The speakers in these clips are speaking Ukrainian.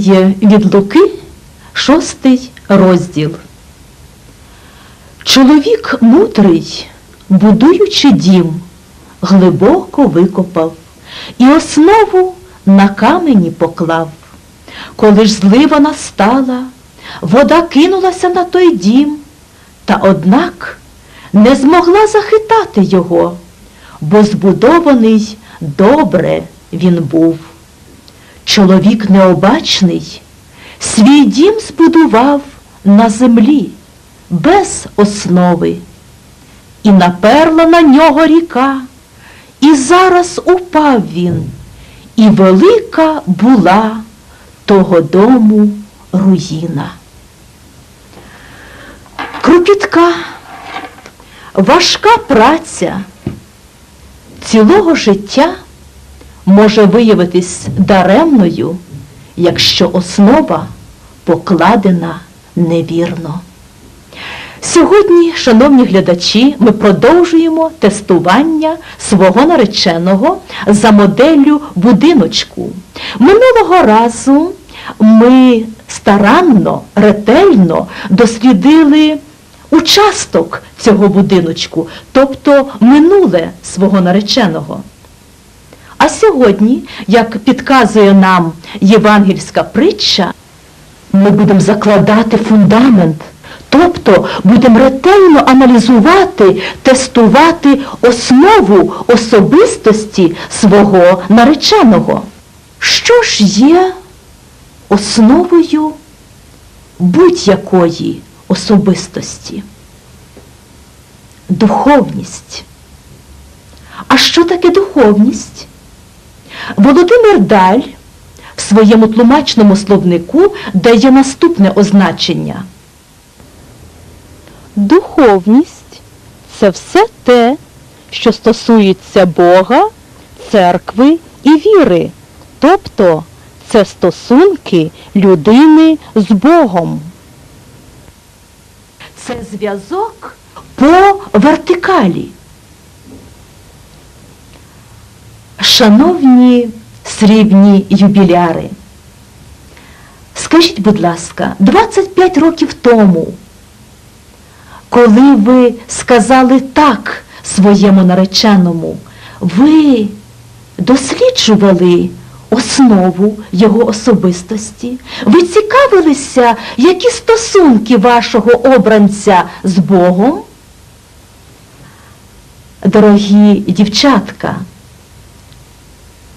Євангеліє від Луки, шостий розділ. Чоловік мудрий, будуючи дім, глибоко викопав і основу на камені поклав. Коли ж злива настала, вода кинулася на той дім, та однак не змогла захитати його, бо збудований добре він був. Чоловік необачний свій дім збудував на землі без основи. І наперла на нього ріка, і зараз упав він, і велика була того дому руїна. Кропітка, важка праця цілого життя може виявитись даремною, якщо основа покладена невірно. Сьогодні, шановні глядачі, ми продовжуємо тестування свого нареченого за моделлю будиночку. Минулого разу ми старанно, ретельно дослідили участок цього будиночку, тобто минуле свого нареченого. А сьогодні, як підказує нам євангельська притча, ми будемо закладати фундамент, тобто будемо ретельно аналізувати, тестувати основу особистості свого нареченого. Що ж є основою будь-якої особистості? Духовність. А що таке духовність? Володимир Даль в своєму тлумачному словнику дає наступне означення. Духовність це все те, що стосується Бога, церкви і віри, тобто це стосунки людини з Богом. Це зв'язок по вертикалі. Шановні срібні юбіляри, скажіть, будь ласка, 25 років тому, коли ви сказали так своєму нареченому, ви досліджували основу його особистості, ви цікавилися, які стосунки вашого обранця з Богом? Дорогі дівчатка,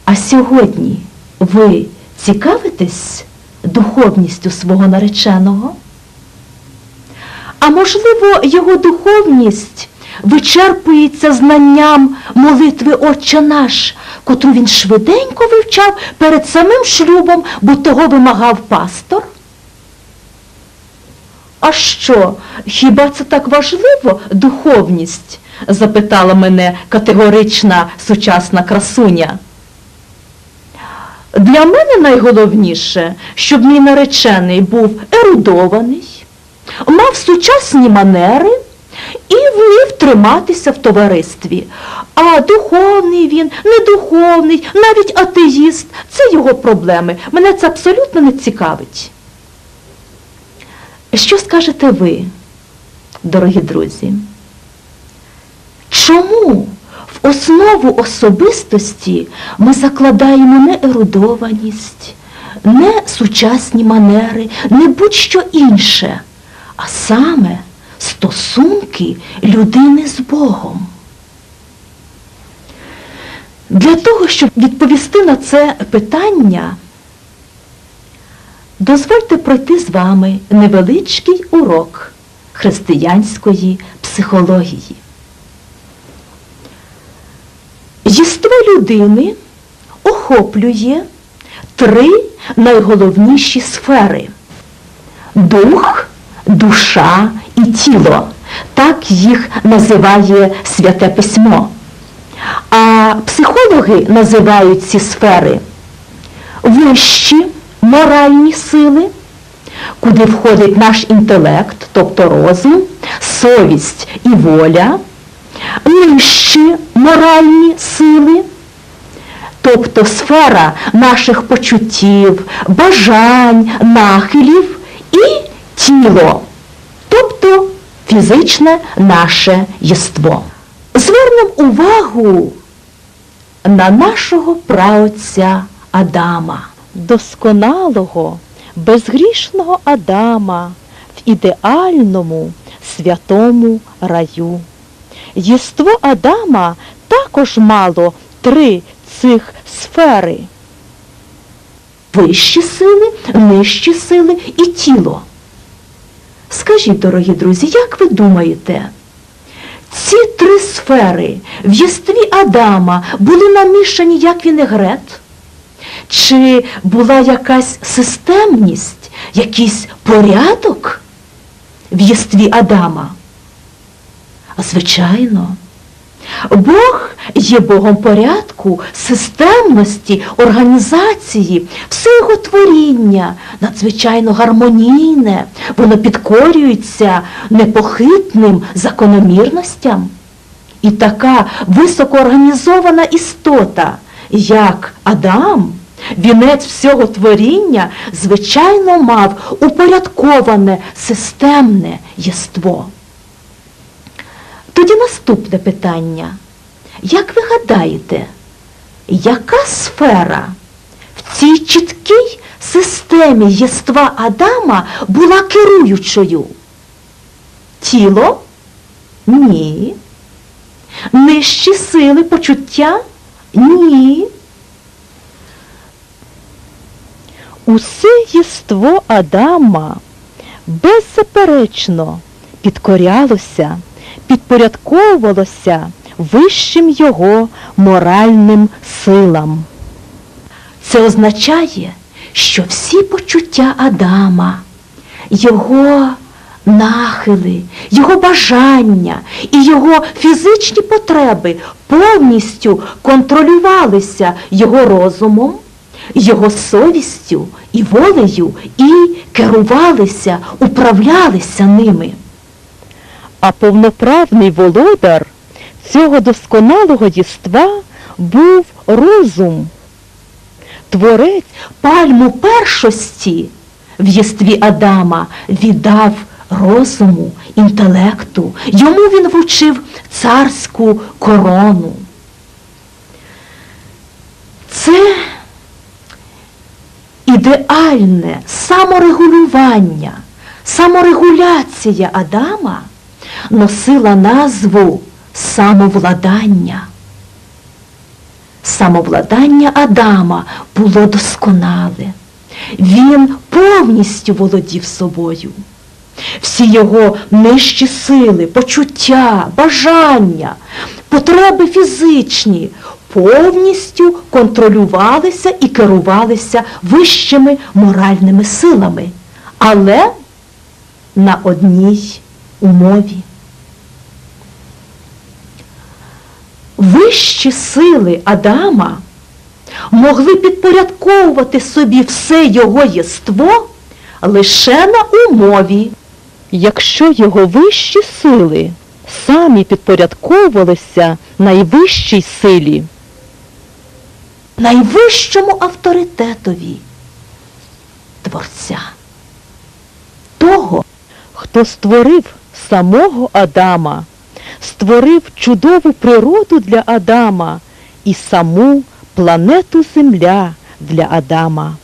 а сьогодні ви цікавитесь духовністю свого нареченого? А можливо, його духовність вичерпується знанням молитви Отче наш, котру він швиденько вивчав перед самим шлюбом, бо того вимагав пастор? А що, хіба це так важливо, духовність? запитала мене категорична сучасна красуня. Для мене найголовніше, щоб мій наречений був ерудований, мав сучасні манери і вмів триматися в товаристві. А духовний він, недуховний, навіть атеїст це його проблеми. Мене це абсолютно не цікавить. Що скажете ви, дорогі друзі? Чому основу особистості ми закладаємо не ерудованість, не сучасні манери, не будь-що інше, а саме стосунки людини з Богом? Для того, щоб відповісти на це питання, дозвольте пройти з вами невеличкий урок християнської психології. Єство людини охоплює три найголовніші сфери дух, душа і тіло. Так їх називає Святе Письмо. А психологи називають ці сфери вищі моральні сили, куди входить наш інтелект, тобто розум, совість і воля, нижчі моральні сили, тобто сфера наших почуттів, бажань, нахилів і тіло, тобто фізичне наше єство. Звернемо увагу на нашого праотця Адама. досконалого, безгрішного Адама в ідеальному святому раю. Єство Адама також мало три цих сфери. вищі сили, нижчі сили і тіло. Скажіть, дорогі друзі, як ви думаєте, ці три сфери в єстві Адама були намішані як вінегрет? Чи була якась системність, якийсь порядок в єстві Адама? Звичайно. Бог є Богом порядку, системності, організації, все його творіння надзвичайно гармонійне, воно підкорюється непохитним закономірностям. І така високоорганізована істота, як Адам, вінець всього творіння, звичайно мав упорядковане системне єство. Тоді наступне питання. Як ви гадаєте, яка сфера в цій чіткій системі єства Адама була керуючою? Тіло? Ні. Нижчі сили почуття? Ні. Усе єство Адама беззаперечно підкорялося, підпорядковувалося вищим його моральним силам. Це означає, що всі почуття Адама, його нахили, його бажання і його фізичні потреби повністю контролювалися його розумом, його совістю і волею і керувалися, управлялися ними. А повноправний володар цього досконалого єства був розум. Творець Пальму першості в єстві Адама віддав розуму, інтелекту. Йому він вручив царську корону. Це ідеальне саморегулювання, саморегуляція Адама носила назву самовладання. Самовладання Адама було досконале. Він повністю володів собою. Всі його нижчі сили, почуття, бажання, потреби фізичні повністю контролювалися і керувалися вищими моральними силами, але на одній умові. Вищі сили Адама могли підпорядковувати собі все його єство лише на умові, Якщо його вищі сили самі підпорядковувалися найвищій силі, найвищому авторитетові Творця. Того, хто створив самого Адама, створив чудову природу для Адама і саму планету Земля для Адама.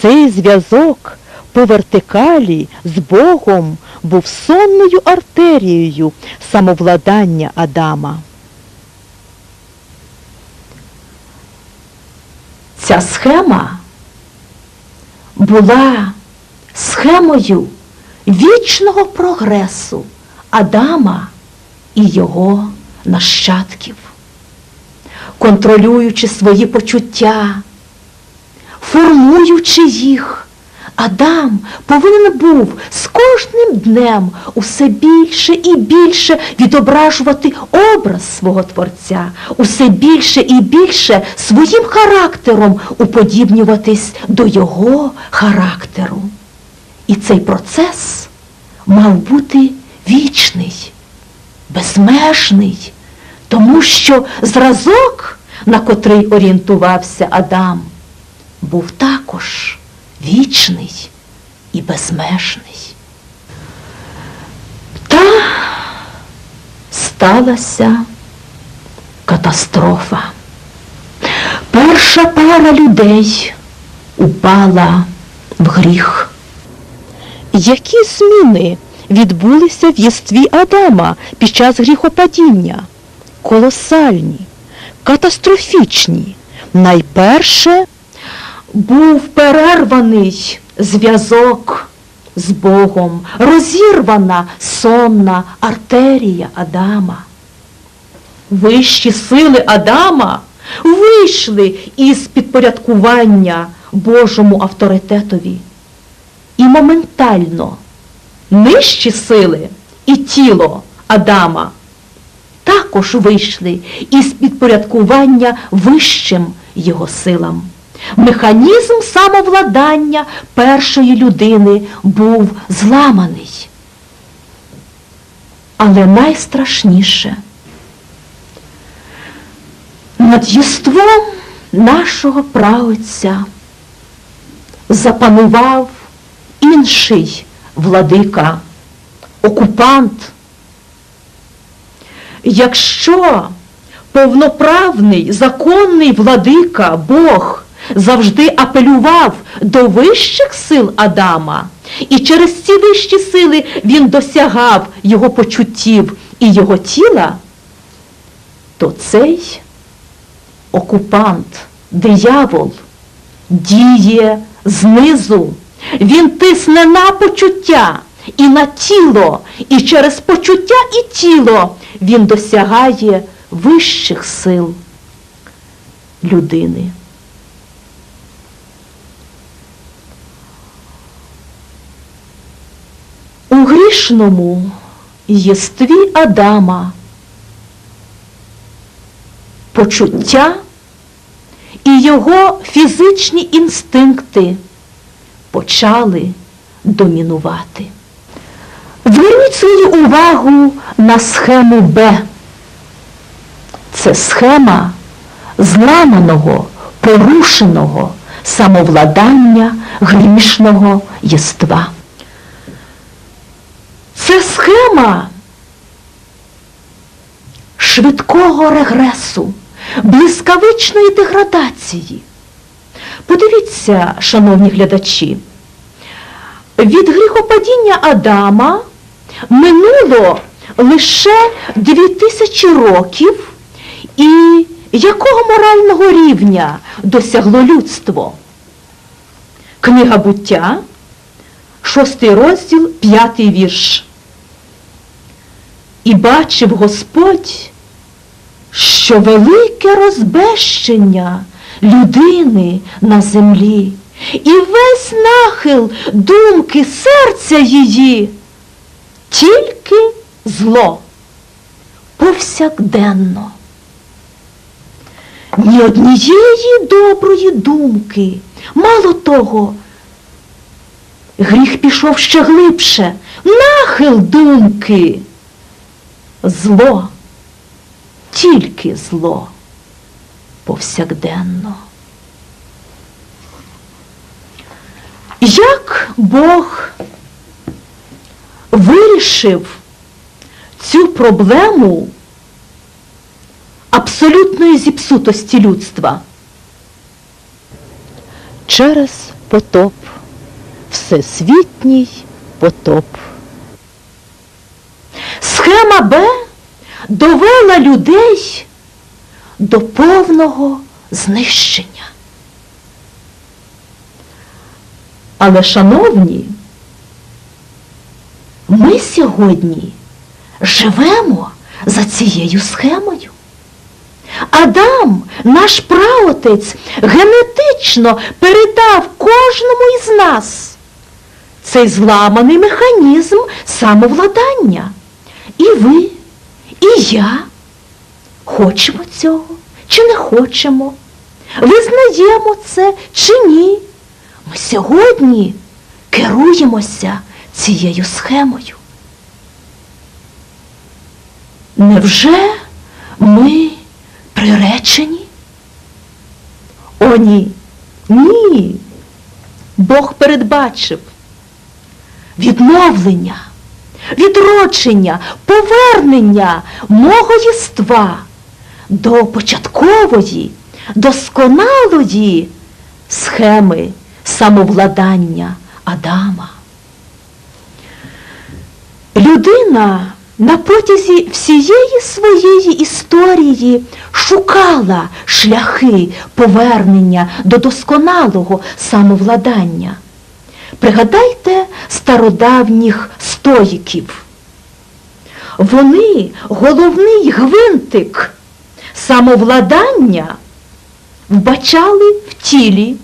Цей зв'язок по вертикалі з Богом був сонною артерією самовладання Адама. ця схема була схемою вічного прогресу Адама і його нащадків, контролюючи свої почуття, формуючи їх. Адам повинен був з кожним днем усе більше і більше відображувати образ свого Творця, усе більше і більше своїм характером уподібнюватись до його характеру. І цей процес мав бути вічний, безмежний, тому що зразок на котрий орієнтувався Адам, був також вічний і безмежний. Та сталася катастрофа. Перша пара людей упала в гріх. Які зміни відбулися в єстві Адама під час гріхопадіння? Колосальні, катастрофічні. Найперше Був перерваний зв'язок з Богом, розірвана сонна артерія Адама. Вищі сили Адама вийшли із підпорядкування Божому авторитетові. І моментально нижчі сили і тіло Адама також вийшли із підпорядкування вищим його силам. Механізм самовладання першої людини був зламаний. Але найстрашніше над єством нашого правиця запанував інший владика, окупант. Якщо повноправний законний владика Бог завжди апелював до вищих сил Адама, і через ці вищі сили він досягав його почуттів і його тіла, то цей окупант, диявол, діє знизу. Він тисне на почуття і на тіло, і через почуття і тіло він досягає вищих сил людини. У грішному єстві Адама почуття і його фізичні інстинкти почали домінувати. Зверніть свою увагу на схему Б. Це схема зламаного, порушеного самовладання грішного єства. Це схема швидкого регресу, блискавичної деградації. Подивіться, шановні глядачі, від гріхопадіння Адама минуло лише дві тисячі років, і якого морального рівня досягло людство? Книга буття, шостий розділ, п'ятий вірш. І бачив Господь, що велике розбещення людини на землі, і весь нахил думки серця її, тільки зло. Повсякденно. Ні однієї доброї думки, мало того, гріх пішов ще глибше, нахил думки, зло, тільки зло. Повсякденно. Як Бог вирішив цю проблему абсолютної зіпсутості людства? через потоп, всесвітній потоп. Схема Б довела людей до повного знищення. Але, шановні, ми сьогодні живемо за цією схемою. Адам, наш праотець, генетично передав кожному із нас цей зламаний механізм самовладання. І ви, і я хочемо цього чи не хочемо, визнаємо це чи ні. Ми сьогодні керуємося цією схемою. Невже ми приречені О, ні, ні. Бог передбачив відновлення, відродження, повернення мого єства до початкової, досконалої схеми самовладання Адама. Людина на протязі всієї своєї історії шукала шляхи повернення до досконалого самовладання. Пригадайте стародавніх стоїків. Вони головний гвинтик самовладання вбачали в тілі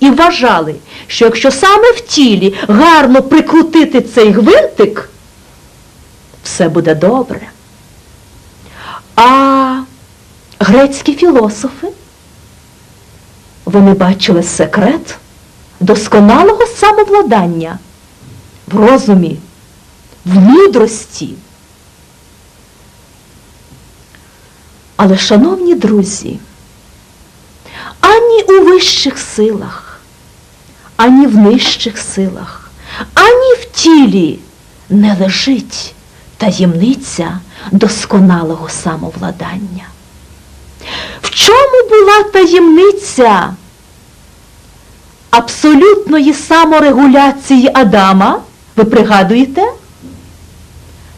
і вважали, що якщо саме в тілі гарно прикрутити цей гвинтик, все буде добре. А грецькі філософи, вони бачили секрет досконалого самовладання в розумі, в мудрості. Але, шановні друзі, ані у вищих силах, ані в нижчих силах, ані в тілі не лежить таємниця досконалого самовладання. В чому була таємниця абсолютної саморегуляції Адама? Ви пригадуєте?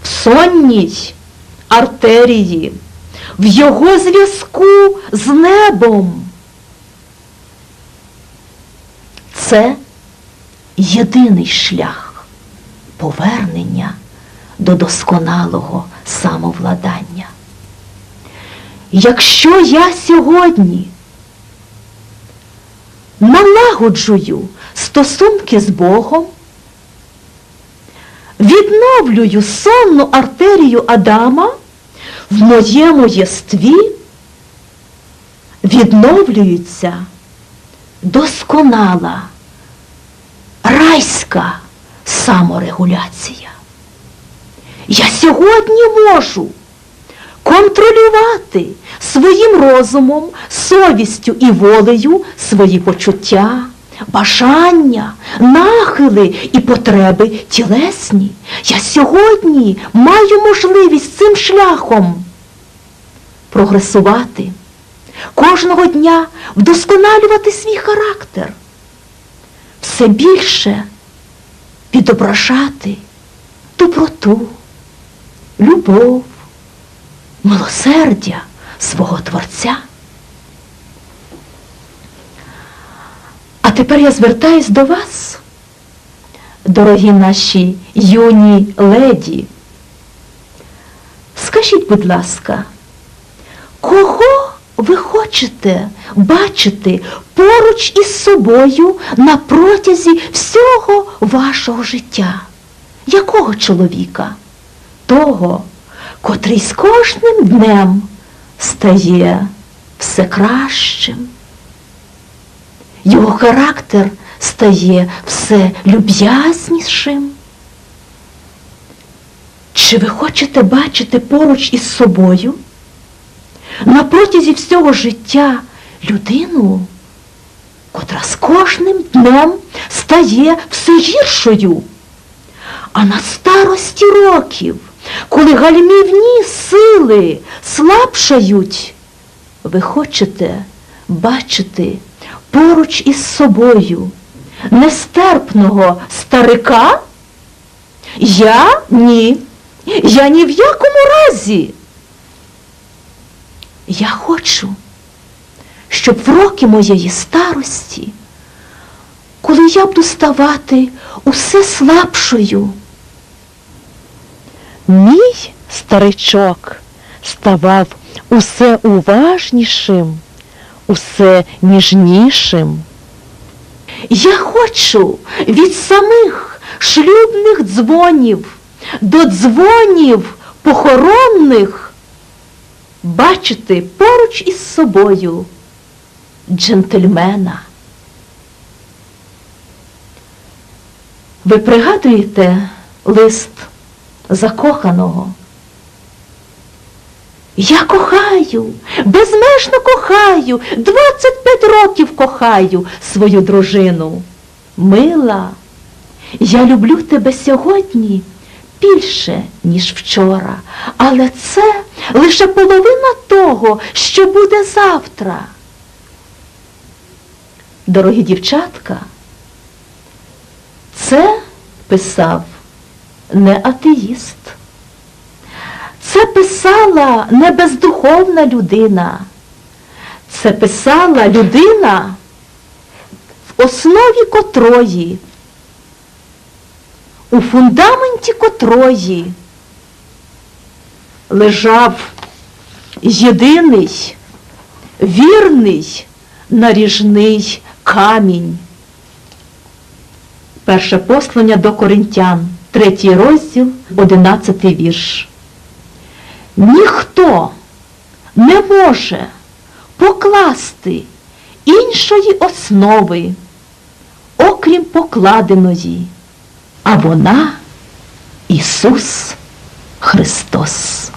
В сонній артерії, в його зв'язку з небом. Це єдиний шлях повернення до досконалого самовладання. Якщо я сьогодні налагоджую стосунки з Богом, відновлюю сонну артерію Адама, в моєму єстві відновлюється досконала райська саморегуляція. Я сьогодні можу контролювати своїм розумом, совістю і волею свої почуття, бажання, нахили і потреби тілесні. Я сьогодні маю можливість цим шляхом прогресувати, кожного дня вдосконалювати свій характер, все більше відображати доброту, любов, милосердя свого Творця. А тепер я звертаюсь до вас, дорогі наші юні леді. Скажіть, будь ласка, кого ви хочете бачити поруч із собою на протязі всього вашого життя? Якого чоловіка? Того, котрий з кожним днем стає все кращим. Його характер стає все люб'язнішим. Чи ви хочете бачити поруч із собою на протязі всього життя людину, котра з кожним днем стає все гіршою? А на старості років, коли гальмівні сили слабшають, ви хочете бачити поруч із собою нестерпного старика? Я ні. Я ні в якому разі. Я хочу, щоб в роки моєї старості, коли я буду ставати усе слабшою, Мій старичок ставав усе уважнішим, усе ніжнішим. Я хочу від самих шлюбних дзвонів до дзвонів похоронних бачити поруч із собою джентльмена. Ви пригадуєте лист закоханого? Я кохаю, безмежно кохаю, 25 років кохаю свою дружину. Мила, я люблю тебе сьогодні більше, ніж вчора, але це лише половина того, що буде завтра. Дорогі дівчатка, це писав не атеїст. Це писала не бездуховна людина. Це писала людина, в основі котрої, у фундаменті котрої лежав єдиний, вірний, наріжний камінь. Перше послання до Коринтян, третій розділ, одинадцятий вірш. Ніхто не може покласти іншої основи, окрім покладеної, а вона Ісус Христос.